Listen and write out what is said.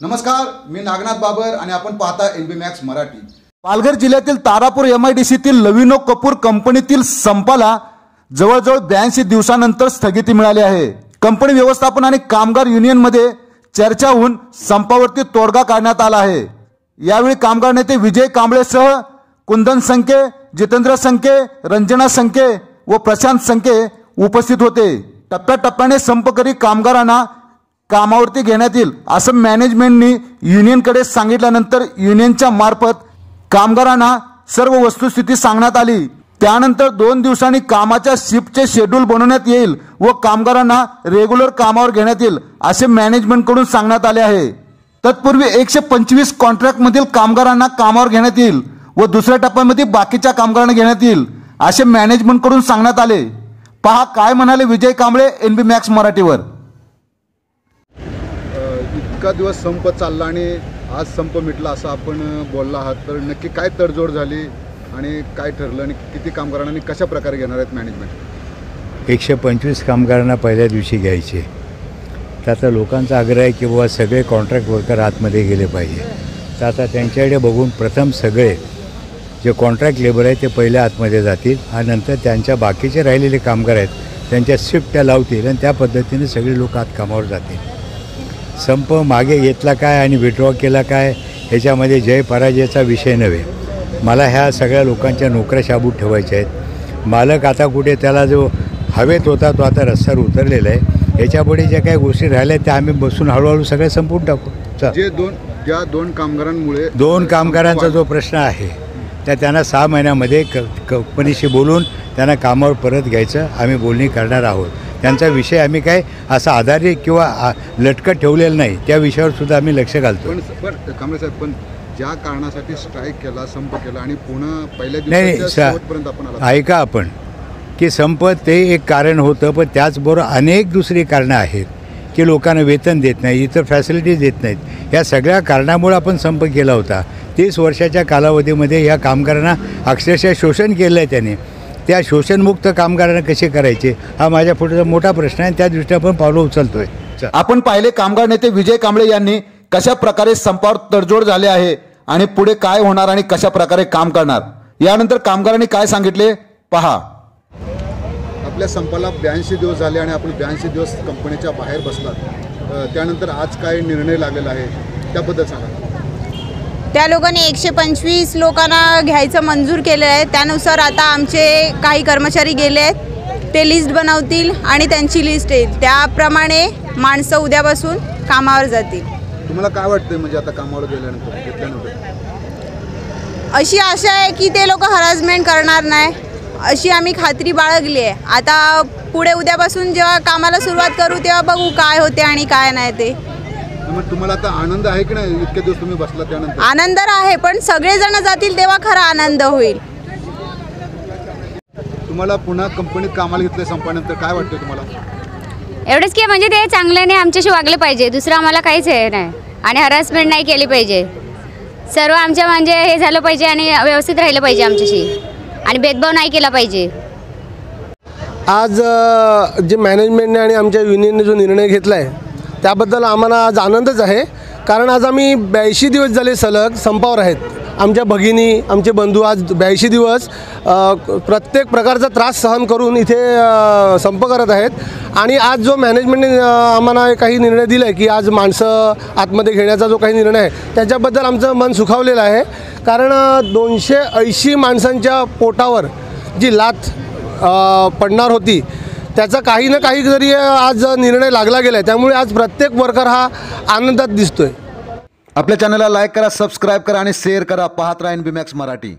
नमस्कार मी नागनाथ बाबर आणि आपण पाहता N B Max Marathi. Palghar जिल्ह्यातील तारापूर एम आय डी सीतील लविनो कपूर कंपनीतील संपाला जवळजवळ ब्याऐंशी दिवसानंतर स्थगिती मिळाली आहे. कंपनी व्यवस्थापन आणि कामगार युनियनमध्ये चर्चा होऊन संपावरती तोडगा काढण्यात आला आहे. यावेळी कामगार नेते विजय कांबळेसह कुंदन संके जितेंद्र संके रंजना संके व प्रशांत संके उपस्थित होते. टप्प्याटप्प्याने संपकरी कामगारांना कामावरती घेण्यात येईल. असं मॅनेजमेंटनी युनियनकडे सांगितल्यानंतर युनियनच्या मार्फत कामगारांना सर्व वस्तुस्थिती सांगण्यात आली. त्यानंतर दोन दिवसांनी कामाच्या शिफ्टचे शेड्यूल बनवण्यात येईल व कामगारांना रेग्युलर कामावर घेण्यात येईल असे मॅनेजमेंटकडून सांगण्यात आले आहे. तत्पूर्वी एकशे पंचवीस कॉन्ट्रॅक्टमधील कामगारांना कामावर घेण्यात येईल व दुसऱ्या टप्प्यामध्ये बाकीच्या कामगारांना घेण्यात येईल असे मॅनेजमेंटकडून सांगण्यात आले. पहा काय म्हणाले Vijay Kamble N B Max मराठीवर? इतका दिवस संप चालला आणि आज संप मिटला असं आपण बोलला आहात. तर नक्की काय तडजोड झाली आणि काय ठरलं आणि किती कामगारांना आणि कशा प्रकारे घेणार आहेत मॅनेजमेंट एकशे पंचवीस कामगारांना पहिल्या दिवशी घ्यायचे. तर आता लोकांचा आग्रह आहे की बाबा सगळे कॉन्ट्रॅक्ट वर्कर आतमध्ये गेले पाहिजे. तर आता त्यांच्याकडे बघून प्रथम सगळे जे कॉन्ट्रॅक्ट लेबर आहे ते पहिले आतमध्ये जातील आणि नंतर त्यांच्या बाकीचे राहिलेले कामगार आहेत त्यांच्या शिफ्ट त्या लावतील आणि त्या पद्धतीने सगळे लोक आत कामावर जातील. संप मागे घेतला काय आणि विड्रॉ केला काय ह्याच्यामध्ये जय पराजयाचा विषय नव्हे. मला ह्या सगळ्या लोकांच्या नोकऱ्या शाबूत ठेवायच्या आहेत. मालक आता कुठे त्याला जो हवेत होता तो आता रस्त्यावर उतरलेला आहे. ह्याच्यापुढे ज्या काही गोष्टी राहिल्या त्या आम्ही बसून हळूहळू सगळ्या संपवून टाकू. जे दोन ज्या दोन कामगारांमुळे दोन कामगारांचा जो प्रश्न आहे त्या त्यांना सहा महिन्यामध्ये क कंपनीशी बोलून त्यांना कामावर परत घ्यायचं. आम्ही बोलणी करणार आहोत. त्यांचा विषय आम्ही काय असा आधारित किंवा लटकत ठेवलेला नाही. त्या विषयावर सुद्धा आम्ही लक्ष घालतो. पण कांबळे साहेब पण ज्या कारणासाठी स्ट्राईक केला संप केला आणि पुन्हा पहिल्या ऐका आपण. की संप ते एक कारण होतं पण त्याचबरोबर अनेक दुसरी कारणं आहेत. की लोकांना वेतन देत नाही इतर फॅसिलिटीज देत नाहीत. या सगळ्या कारणामुळे आपण संप केला होता. तीस वर्षाच्या कालावधीमध्ये या कामगारांना अक्षरशः शोषण केलं आहे त्याने. त्या शोषणमुक्त कामगारांना कसे करायचे? हा माझ्या पुढचा मोठा प्रश्न आहे. आणि त्या दृष्टीने आपण पावलं उचलतोय. चल. आपण पाहिले कामगार नेते विजय कांबळे यांनी कशा प्रकारे संपावर तडजोड झाले आहे आणि पुढे काय होणार आणि कशा प्रकारे काम करणार? यानंतर कामगारांनी काय सांगितले? पहा. आपल्या संपाला ब्याऐंशी दिवस झाले आणि आपण ब्याऐंशी दिवस कंपनीच्या बाहेर बसलात. त्यानंतर आज काय निर्णय लागलेला आहे? त्याबद्दल सांगा. त्या लोकांनी एकशे पंचवीस लोकांना घ्यायचं मंजूर केलं आहे. त्यानुसार आता आमचे काही कर्मचारी गेले आहेत. ते लिस्ट बनवतील आणि त्यांची लिस्ट येईल. त्याप्रमाणे माणसं उद्यापासून कामावर जातील. तुम्हाला काय वाटतंय म्हणजे आता कामावर गेल्यानंतर घेतल्यानंतर अशी आशा आहे की ते लोक हरासमेंट करणार नाही. अशी आम्ही खात्री बाळगली आहे. आता पुढे उद्यापासून जेव्हा कामाला सुरुवात करू तेव्हा बघू काय होते आणि काय नाही ते. मग तुम्हाला आता आनंद आहे की नाही? इतके दिवस तुम्ही बसला त्यानंतर? आनंद आहे पण सगळेजण जातील तेव्हा खरा आनंद होईल. तुम्हाला पुन्हा कंपनीत कामाला घेतलं संपानंतर काय वाटतं तुम्हाला? एवढंच की म्हणजे ते चांगल्याने आमच्याशी वागले पाहिजे. दुसरं आम्हाला काहीच हे नाही. आणि हरासमेंट नाही केली पाहिजे. सर्व आमच्या म्हणजे हे झालं पाहिजे आणि व्यवस्थित राहिलं पाहिजे आमच्याशी. आणि भेदभाव नाही केला पाहिजे. आज अ, जे मॅनेजमेंटने आणि आमच्या युनियनने जो निर्णय घेतला आहे त्याबद्दल आम्हाला आज आनंदच आहे. कारण आज आम्ही ब्याऐंशी दिवस झाले सलग संपावर आहेत. आमच्या भगिनी आमचे बंधू आज ब्याऐंशी दिवस प्रत्येक प्रकारचा त्रास सहन करून इथे संप करत आहेत. आणि आज जो मॅनेजमेंटने आम्हाला काही निर्णय दिला आहे की आज माणसं आतमध्ये घेण्याचा जो काही निर्णय आहे त्याच्याबद्दल आमचं मन सुखावलेलं आहे. कारण दोनशे ऐंशी माणसांच्या पोटावर जी लाथ पडणार होती त्याचा काही ना काही जरी आज निर्णय लागला गेला आहे त्यामुळे आज प्रत्येक वर्कर हा आनंदात दिसतोय. आपल्या चॅनलला लाईक करा सबस्क्राईब करा आणि शेअर करा. पाहत राहा एन बी मॅक्स मराठी.